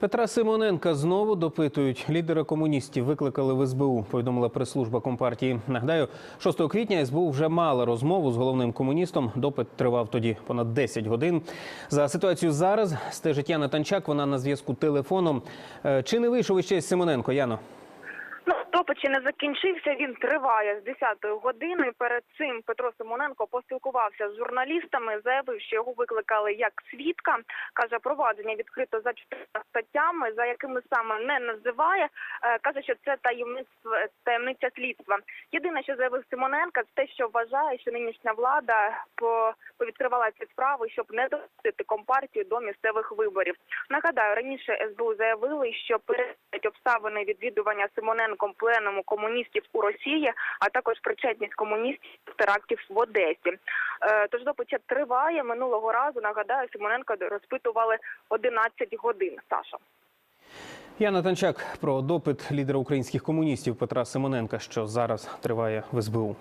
Петра Симоненка знову допитують. Лідера комуністів викликали в СБУ. Повідомила прес-служба компартії. Нагадаю, 6 квітня СБУ вже мала розмову з головним комуністом. Допит тривав тоді понад 10 годин. За ситуацію зараз стежить Яна Танчак. Вона на зв'язку телефоном. Е, Чи не вийшов іще Симоненко? Яно? Ну, ще не закінчився. Він триває з 10-ї години. Перед цим Петро Симоненко поспілкувався з журналістами, заявив, що його викликали як свідка. каже, провадження відкрито за чотирма статтями, за якими саме не називає. Е, Каже, що це таємництво таємниця слідства. Єдине, що заявив Симоненко, це те, що вважає, що нинішня влада повідкривала ці справи, щоб не допустити компартію до місцевих виборів. Нагадаю, раніше СБУ заявили, що перевірять обставини відвідування Симоненком пленуму комуністів у Росії, а також причетність комуністів терактів в Одесі. Е, Тож допит триває. Минулого разу нагадаю, Симоненка розпитували 11 годин. Саша. Яна Танчак про допит лідера українських комуністів Петра Симоненка, що зараз триває в СБУ.